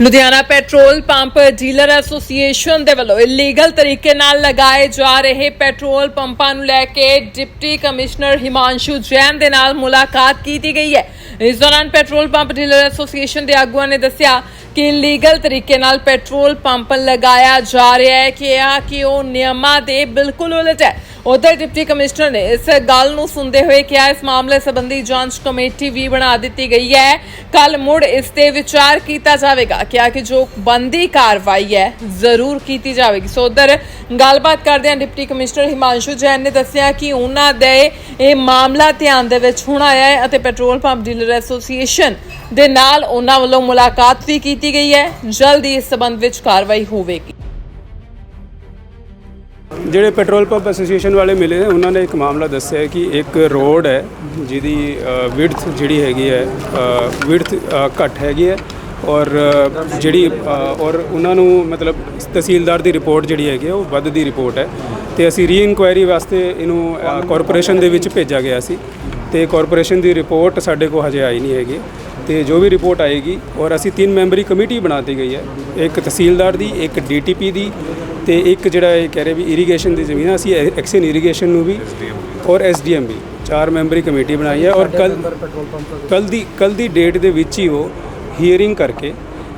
Ludhiana petrol pump dealer association ਦੇ ਵੱਲੋਂ illegal ਤਰੀਕੇ ਨਾਲ ਲਗਾਏ ਜਾ ਰਹੇ ਪੈਟਰੋਲ ਪੰਪਾਂ ਨੂੰ ਲੈ ਕੇ ਡਿਪਟੀ ਕਮਿਸ਼ਨਰ ਹਿਮਾਂਸ਼ੂ ਜੈਨ ਦੇ ਨਾਲ ਮੁਲਾਕਾਤ ਕੀਤੀ ਗਈ ਹੈ। ਇਸ ਦੌਰਾਨ ਪੈਟਰੋਲ ਪੰਪ ਡੀਲਰ ਐਸੋਸੀਏਸ਼ਨ ਦੇ ਆਗੂਆਂ ਨੇ ਦੱਸਿਆ ਕਿ ਇਲੀਗਲ ਤਰੀਕੇ ਨਾਲ ਪੈਟਰੋਲ ਪੰਪ ਲਗਾਇਆ ਜਾ ਰਿਹਾ ਹੈ ਕਿ ਆ ਕਿ ਉਹ ਨਿਯਮਾਂ ਦੇ ਬਿਲਕੁਲ ਉਲਟ ਹੈ। ਉਧਰ ਡਿਪਟੀ ਕਮਿਸ਼ਨਰ ਨੇ ਇਸ ਗੱਲ ਨੂੰ ਸੁਣਦੇ ਹੋਏ ਕਿਹਾ, ਇਸ ਮਾਮਲੇ ਸੰਬੰਧੀ ਜਾਂਚ ਕਮੇਟੀ ਵੀ ਬਣਾ ਦਿੱਤੀ ਗਈ ਹੈ। ਕੱਲ ਮੁੜ ਇਸ ਤੇ ਵਿਚਾਰ ਕੀਤਾ ਜਾਵੇਗਾ। ਕਿਹਾ ਕਿ ਜੋ ਬੰਦੀ ਕਾਰਵਾਈ ਹੈ, ਜ਼ਰੂਰ ਕੀਤੀ ਜਾਵੇਗੀ। ਸੋ ਉਧਰ ਗੱਲਬਾਤ ਕਰਦਿਆਂ ਡਿਪਟੀ ਕਮਿਸ਼ਨਰ ਹਿਮਾਂਸ਼ੂ ਜੈਨ ਨੇ ਦੱਸਿਆ ਕਿ ਉਹਨਾਂ ਦੇ ਇਹ ਮਾਮਲਾ ਧਿਆਨ ਦੇ ਵਿੱਚ ਹੁਣ ਆਇਆ ਹੈ ਅਤੇ ਪੈਟਰੋਲ ਪੰਪ ਡੀਲਰ ਐਸੋਸੀਏਸ਼ਨ ਦੇ ਨਾਲ ਉਹਨਾਂ ਵੱਲੋਂ ਮੁਲਾਕਾਤ ਵੀ ਕੀਤੀ ਗਈ ਹੈ। ਜਲਦੀ ਇਸ ਸਬੰਧ ਵਿੱਚ ਕਾਰਵਾਈ ਹੋਵੇਗੀ। ਜਿਹੜੇ ਪੈਟਰੋਲ ਪੰਪ ਐਸੋਸੀਏਸ਼ਨ ਵਾਲੇ ਮਿਲੇ ਨੇ, ਉਹਨਾਂ ਨੇ ਇੱਕ ਮਾਮਲਾ ਦੱਸਿਆ ਕਿ ਇੱਕ ਰੋਡ ਹੈ ਜਿਹਦੀ ਵਿਡਥ ਜਿਹੜੀ ਹੈਗੀ ਹੈ ਵਿਡਥ ਘੱਟ ਹੈਗੀ ਹੈ ਔਰ ਜਿਹੜੀ ਔਰ ਉਹਨਾਂ ਨੂੰ ਮਤਲਬ ਤਹਿਸੀਲਦਾਰ ਦੀ ਰਿਪੋਰਟ ਜਿਹੜੀ ਹੈਗੀ ਹੈ, ਉਹ ਵੱਧ ਦੀ ਰਿਪੋਰਟ ਹੈ ਤੇ ਅਸੀਂ ਰੀ ਇਨਕੁਆਇਰੀ ਵਾਸਤੇ ਇਹਨੂੰ ਕਾਰਪੋਰੇਸ਼ਨ ਦੇ ਵਿੱਚ ਭੇਜਿਆ ਗਿਆ ਸੀ ਤੇ ਕਾਰਪੋਰੇਸ਼ਨ ਦੀ ਰਿਪੋਰਟ ਸਾਡੇ ਕੋਲ ਹਜੇ ਆਈ ਨਹੀਂ ਹੈਗੀ। ਤੇ ਜੋ ਵੀ ਰਿਪੋਰਟ ਆਏਗੀ ਔਰ ਅਸੀਂ ਤਿੰਨ ਮੈਂਬਰੀ ਕਮੇਟੀ ਬਣਾਤੀ ਗਈ ਹੈ ਇੱਕ ਤਹਿਸੀਲਦਾਰ ਦੀ ਇੱਕ ਡੀਟੀਪੀ ਦੀ ਤੇ ਇੱਕ ਜਿਹੜਾ ਇਹ ਕਹਿ ਰਹੇ ਵੀ ਇਰੀਗੇਸ਼ਨ ਦੀ ਜ਼ਮੀਨ ਅਸੀਂ ਐਕਸ਼ਨ ਇਰੀਗੇਸ਼ਨ ਨੂੰ ਵੀ ਔਰ ਐਸਡੀਐਮ ਵੀ ਚਾਰ ਮੈਂਬਰੀ ਕਮੇਟੀ ਬਣਾਈ ਹੈ ਔਰ ਕੱਲ ਕੱਲ ਦੀ ਕੱਲ ਦੀ ਡੇਟ ਦੇ ਵਿੱਚ ਹੀ ਉਹ ਹੀਅਰਿੰਗ ਕਰਕੇ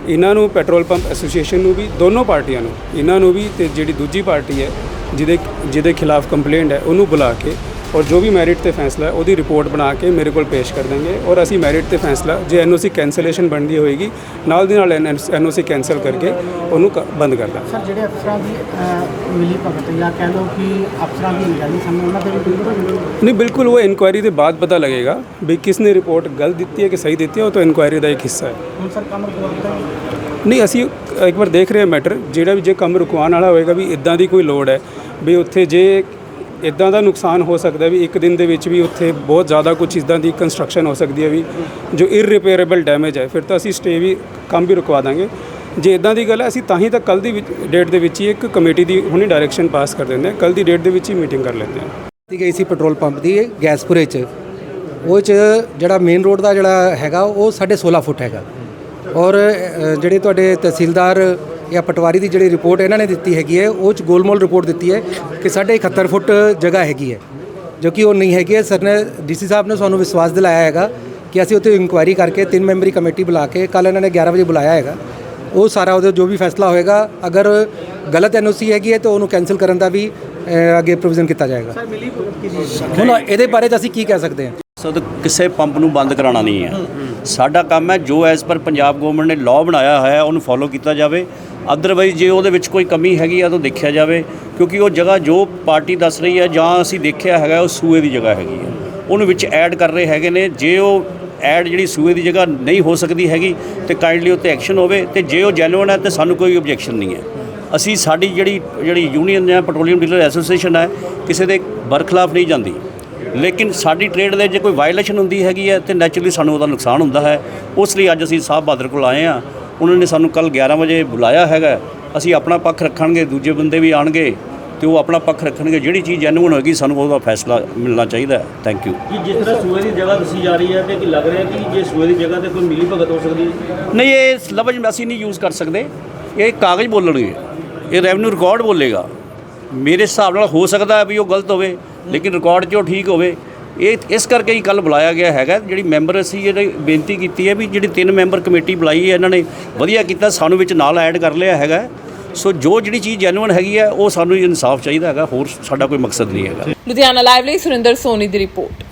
ਇਹਨਾਂ ਨੂੰ ਪੈਟਰੋਲ ਪੰਪ ਐਸੋਸੀਏਸ਼ਨ ਨੂੰ ਵੀ ਦੋਨੋਂ ਪਾਰਟੀਆਂ ਨੂੰ ਇਹਨਾਂ ਨੂੰ ਵੀ ਤੇ ਜਿਹੜੀ ਦੂਜੀ ਪਾਰਟੀ ਹੈ ਜਿਹਦੇ ਜਿਹਦੇ ਖਿਲਾਫ ਕੰਪਲੇਂਟ ਹੈ ਉਹਨੂੰ ਬੁਲਾ ਕੇ ਔਰ ਜੋ ਵੀ ਮੈਰਿਟ ਤੇ ਫੈਸਲਾ ਹੈ ਉਹਦੀ ਰਿਪੋਰਟ ਬਣਾ ਕੇ ਮੇਰੇ ਕੋਲ ਪੇਸ਼ ਕਰ ਦੇਣਗੇ ਔਰ ਅਸੀਂ ਮੈਰਿਟ ਤੇ ਫੈਸਲਾ ਜੇ ਐਨਓਸੀ ਕੈਂਸਲੇਸ਼ਨ ਬਣਦੀ ਹੋਏਗੀ ਨਾਲ ਦੀ ਨਾਲ ਐਨਓਸੀ ਕੈਂਸਲ ਕਰਕੇ ਉਹਨੂੰ ਬੰਦ ਕਰ ਦਾਂਗੇ। ਸਰ ਜਿਹੜੇ ਅਫਸਰਾਂ ਦੀ ਮਿਲੀ ਭਗਤ ਜਾਂ ਕਹਿ ਲਓ ਕਿ ਅਫਸਰਾਂ ਦੀ ਨਿਗਰਾਨੀ ਸਾਹਮਣੇ ਉਹਨਾਂ ਬਿਲਕੁਲ ਨਹੀਂ ਬਿਲਕੁਲ ਉਹ ਇਨਕੁਆਇਰੀ ਦੇ ਬਾਅਦ ਪਤਾ ਲੱਗੇਗਾ ਵੀ ਕਿਸ ਨੇ ਰਿਪੋਰਟ ਗਲਤ ਦਿੱਤੀ ਹੈ ਕਿ ਸਹੀ ਦਿੱਤੀ ਹੈ ਉਹ ਤਾਂ ਇਨਕੁਆਇਰੀ ਦਾ ਇੱਕ ਹਿੱਸਾ ਹੈ। ਹੁਣ ਸਰ ਕੰਮ ਨਹੀਂ ਅਸੀਂ ਇੱਕ ਵਾਰ ਦੇਖ ਰਹੇ ਹਾਂ ਮੈਟਰ ਜਿਹੜਾ ਵੀ ਜੇ ਕੰਮ ਰੁਕਵਾਉਣ ਵਾਲਾ ਹੋਏਗਾ ਵੀ ਇਦਾਂ ਦੀ ਕੋਈ ਲੋੜ ਹੈ ਵੀ ਉੱਥੇ ਜੇ ਇਦਾਂ ਦਾ ਨੁਕਸਾਨ ਹੋ ਸਕਦਾ ਵੀ ਇੱਕ ਦਿਨ ਦੇ ਵਿੱਚ ਵੀ ਉੱਥੇ ਬਹੁਤ ਜ਼ਿਆਦਾ ਕੁਝ ਇਦਾਂ ਦੀ ਕੰਸਟਰਕਸ਼ਨ ਹੋ ਸਕਦੀ ਹੈ ਵੀ, ਜੋ ਇਰਰੀਪੇਅਰੇਬਲ ਡੈਮੇਜ ਹੈ। ਫਿਰ ਤਾਂ ਅਸੀਂ ਸਟੇ ਵੀ, ਕੰਮ ਵੀ ਰੁਕਵਾ ਦਾਂਗੇ। ਜੇ ਇਦਾਂ ਦੀ ਗੱਲ ਹੈ, ਅਸੀਂ ਤਾਂ ਹੀ ਤਾਂ ਕੱਲ ਦੀ ਡੇਟ ਦੇ ਵਿੱਚ ਹੀ ਇੱਕ ਕਮੇਟੀ ਦੀ ਹੁਣੇ ਡਾਇਰੈਕਸ਼ਨ ਪਾਸ ਕਰ ਦਿੰਦੇ ਹਾਂ। ਕੱਲ ਦੀ ਡੇਟ ਦੇ ਵਿੱਚ ਹੀ ਮੀਟਿੰਗ ਕਰ ਲੈਂਦੇ ਹਾਂ। ਕੀਤੀ ਗਈ ਸੀ ਪੈਟਰੋਲ ਪੰਪ ਦੀ, ਗੈਸਪੁਰੇ ਚ। ਉਹ ਚ ਜਿਹੜਾ ਮੇਨ ਰੋਡ ਦਾ ਜਿਹੜਾ ਹੈਗਾ, ਉਹ 16.5 ਫੁੱਟ ਹੈਗਾ। ਔਰ ਜਿਹੜੇ ਤੁਹਾਡੇ ਤਹਿਸੀਲਦਾਰ ਜਾਂ ਪਟਵਾਰੀ ਦੀ ਜਿਹੜੀ ਰਿਪੋਰਟ ਇਹਨਾਂ ਨੇ ਦਿੱਤੀ ਹੈਗੀ ਹੈ ਉਹ ਚ ਗੋਲਮੋਲ ਰਿਪੋਰਟ ਦਿੱਤੀ ਹੈ ਕਿ 71 ਫੁੱਟ ਜਗ੍ਹਾ ਹੈਗੀ ਹੈ ਜੋ ਕਿ ਉਹ ਨਹੀਂ ਹੈਗੀ ਹੈ। ਸਰ ਨੇ ਡੀਸੀ ਸਾਹਿਬ ਨੇ ਸਾਨੂੰ ਵਿਸ਼ਵਾਸ ਦਿਲਾਇਆ ਹੈਗਾ ਕਿ ਅਸੀਂ ਉੱਥੇ ਇਨਕੁਆਇਰੀ ਕਰਕੇ ਤਿੰਨ ਮੈਂਬਰੀ ਕਮੇਟੀ ਬੁਲਾ ਕੇ ਕੱਲ ਇਹਨਾਂ ਨੇ 11 ਵਜੇ ਬੁਲਾਇਆ ਹੈਗਾ। ਉਹ ਸਾਰਾ ਉਹਦੇ ਜੋ ਵੀ ਫੈਸਲਾ ਹੋਏਗਾ ਅਗਰ ਗਲਤ ਐਨਓਸੀ ਹੈਗੀ ਹੈ ਤਾਂ ਉਹਨੂੰ ਕੈਨਸਲ ਕਰਨ ਦਾ ਵੀ ਅੱਗੇ ਪ੍ਰੋਵੀਜ਼ਨ ਕੀਤਾ ਜਾਏਗਾ। ਹੁਣ ਇਹਦੇ ਬਾਰੇ 'ਚ ਅਸੀਂ ਕੀ ਕਹਿ ਸਕਦੇ ਹਾਂ? ਸਦ ਕਿਸੇ ਪੰਪ ਨੂੰ ਬੰਦ ਕਰਾਉਣਾ ਨਹੀਂ ਹੈ। ਸਾਡਾ ਕੰਮ ਹੈ ਜੋ ਐਸ ਪਰ ਪੰਜਾਬ ਗਵਰਨਮੈਂਟ ਨੇ ਲਾਅ ਬਣਾਇਆ ਹੋਇਆ ਹੈ ਉਹਨੂੰ ਫੋਲੋ ਕੀਤਾ ਜਾਵੇ। ਅਦਰਵਾਈਜ਼ ਜੇ ਉਹਦੇ ਵਿੱਚ ਕੋਈ ਕਮੀ ਹੈਗੀ ਆ ਤਾਂ ਦੇਖਿਆ ਜਾਵੇ, ਕਿਉਂਕਿ ਉਹ ਜਗ੍ਹਾ ਜੋ ਪਾਰਟੀ ਦੱਸ ਰਹੀ ਹੈ ਜਾਂ ਅਸੀਂ ਦੇਖਿਆ ਹੈਗਾ, ਉਹ ਸੂਏ ਦੀ ਜਗ੍ਹਾ ਹੈਗੀ ਹੈ। ਉਹਨੂੰ ਵਿੱਚ ਐਡ ਕਰ ਰਹੇ ਹੈਗੇ ਨੇ। ਜੇ ਉਹ ਐਡ ਜਿਹੜੀ ਸੂਏ ਦੀ ਜਗ੍ਹਾ ਨਹੀਂ ਹੋ ਸਕਦੀ ਹੈਗੀ, ਤੇ ਕਾਈਂਡਲੀ ਉੱਤੇ ਐਕਸ਼ਨ ਹੋਵੇ, ਤੇ ਜੇ ਉਹ ਜੈਨੂਇਨ ਹੈ, ਤੇ ਸਾਨੂੰ ਕੋਈ ਆਬਜੈਕਸ਼ਨ ਨਹੀਂ ਹੈ। ਅਸੀਂ ਸਾਡੀ ਜਿਹੜੀ ਜਿਹੜੀ ਯੂਨੀਅਨ ਹੈ ਪੈਟਰੋਲੀਅਮ ਡੀਲਰ ਐਸੋਸੀਏਸ਼ਨ ਹੈ, ਕਿਸੇ ਦੇ ਬਰਖਲਾਫ ਨਹੀਂ ਜਾਂਦੀ। ਲੇਕਿਨ ਸਾਡੀ ਟ੍ਰੇਡ ਦੇ ਜੇ ਕੋਈ ਵਾਇਲੇਸ਼ਨ ਹੁੰਦੀ ਹੈਗੀ ਹੈ, ਤੇ ਨੈਚੁਰਲੀ ਸਾਨੂੰ ਉਹਦਾ ਨੁਕਸਾਨ ਹੁੰਦਾ ਹੈ। ਉਸ ਲਈ ਅੱਜ ਅਸੀਂ ਸਾਹਿਬ ਬਹਾਦਰ ਕੋਲ ਆਏ ਆ ਉਹਨਾਂ ਨੇ ਸਾਨੂੰ ਕੱਲ 11 ਵਜੇ ਬੁਲਾਇਆ ਹੈਗਾ। ਅਸੀਂ ਆਪਣਾ ਪੱਖ ਰੱਖਣਗੇ ਦੂਜੇ ਬੰਦੇ ਵੀ ਆਣਗੇ ਤੇ ਉਹ ਆਪਣਾ ਪੱਖ ਰੱਖਣਗੇ। ਜਿਹੜੀ ਚੀਜ਼ ਜੈਨੂਇਨ ਹੋਏਗੀ ਸਾਨੂੰ ਉਹਦਾ ਫੈਸਲਾ ਮਿਲਣਾ ਚਾਹੀਦਾ ਹੈ। ਥੈਂਕ ਯੂ ਕਿ ਜਿਸ ਤਰ੍ਹਾਂ ਸੂਏ ਦੀ ਜਗ੍ਹਾ ਦੱਸੀ ਜਾ ਰਹੀ ਹੈ ਤੇ ਕਿ ਲੱਗ ਰਿਹਾ ਕਿ ਜੇ ਸੂਏ ਦੀ ਜਗ੍ਹਾ ਤੇ ਕੋਈ ਮਿਲੀ ਭਗਤ ਹੋ ਸਕਦੀ ਹੈ? ਨਹੀਂ ਇਹ ਲਫ਼ਜ਼ ਅਸੀਂ ਨਹੀਂ ਯੂਜ਼ ਕਰ ਸਕਦੇ। ਇਹ ਕਾਗਜ਼ ਬੋਲਣਗੇ। ਇਹ ਰੈਵਨਿਊ ਰਿਕਾਰਡ ਬੋਲੇਗਾ। ਮੇਰੇ ਹਿਸਾਬ ਨਾਲ ਹੋ ਸਕਦਾ ਵੀ ਉਹ ਗਲਤ ਹੋਵੇ ਲੇਕਿਨ ਰਿਕਾਰਡ 'ਚ ਉਹ ਠੀਕ ਹੋਵੇ। ਇਹ ਇਸ ਕਰਕੇ ਹੀ ਕੱਲ ਬੁਲਾਇਆ ਗਿਆ ਹੈਗਾ, ਜਿਹੜੀ ਮੈਂਬਰ ਅਸੀਂ ਜਿਹੜੀ ਬੇਨਤੀ ਕੀਤੀ ਹੈ ਵੀ ਜਿਹੜੀ ਤਿੰਨ ਮੈਂਬਰ ਕਮੇਟੀ ਬੁਲਾਈ ਹੈ, ਇਹਨਾਂ ਨੇ ਵਧੀਆ ਕੀਤਾ, ਸਾਨੂੰ ਵਿੱਚ ਨਾਲ ਐਡ ਕਰ ਲਿਆ ਹੈਗਾ। ਸੋ ਜੋ ਜਿਹੜੀ ਚੀਜ਼ ਜੈਨੂਇਨ ਹੈਗੀ ਹੈ, ਉਹ ਸਾਨੂੰ ਇਨਸਾਫ ਚਾਹੀਦਾ ਹੈਗਾ, ਹੋਰ ਸਾਡਾ ਕੋਈ ਮਕਸਦ ਨਹੀਂ ਹੈਗਾ। ਲੁਧਿਆਣਾ ਲਾਈਵ ਲਈ ਸੁਰਿੰਦਰ ਸੋਨੀ ਦੀ ਰਿਪੋਰਟ।